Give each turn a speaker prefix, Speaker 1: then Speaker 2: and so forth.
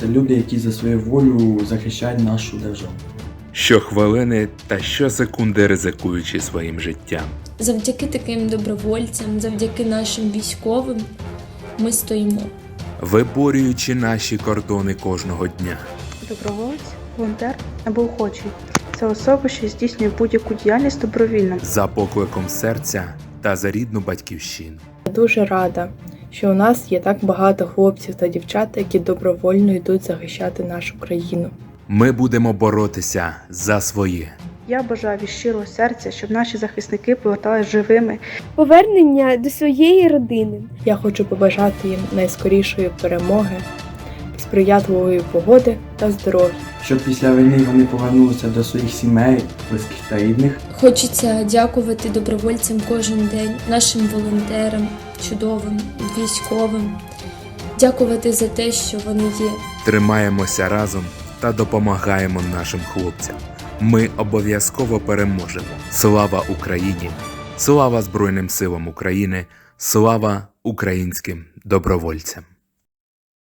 Speaker 1: Це люди, які за свою волю захищають нашу державу.
Speaker 2: Щохвилини та щосекунди ризикуючи своїм життям.
Speaker 3: Завдяки таким добровольцям, завдяки нашим військовим, ми стоїмо.
Speaker 2: виборюючи наші кордони кожного дня.
Speaker 4: Доброволець, волонтер або охочий це особа, що здійснює будь-яку діяльність добровільно.
Speaker 2: за покликом серця та за рідну батьківщину.
Speaker 5: Дуже рада, що у нас є так багато хлопців та дівчат, які добровольно йдуть захищати нашу країну.
Speaker 2: Ми будемо боротися за своє.
Speaker 4: Я бажаю від щирого серця, щоб наші захисники повертались живими
Speaker 6: повернення до своєї родини.
Speaker 5: Я хочу побажати їм найскорішої перемоги, сприятливої погоди та здоров'я.
Speaker 1: Щоб після війни вони повернулися до своїх сімей, близьких та рідних.
Speaker 3: Хочеться дякувати добровольцям кожен день, нашим волонтерам, чудовим, військовим. Дякувати за те, що вони є.
Speaker 2: Тримаємося разом та допомагаємо нашим хлопцям. Ми обов'язково переможемо. Слава Україні! Слава Збройним силам України! Слава українським добровольцям!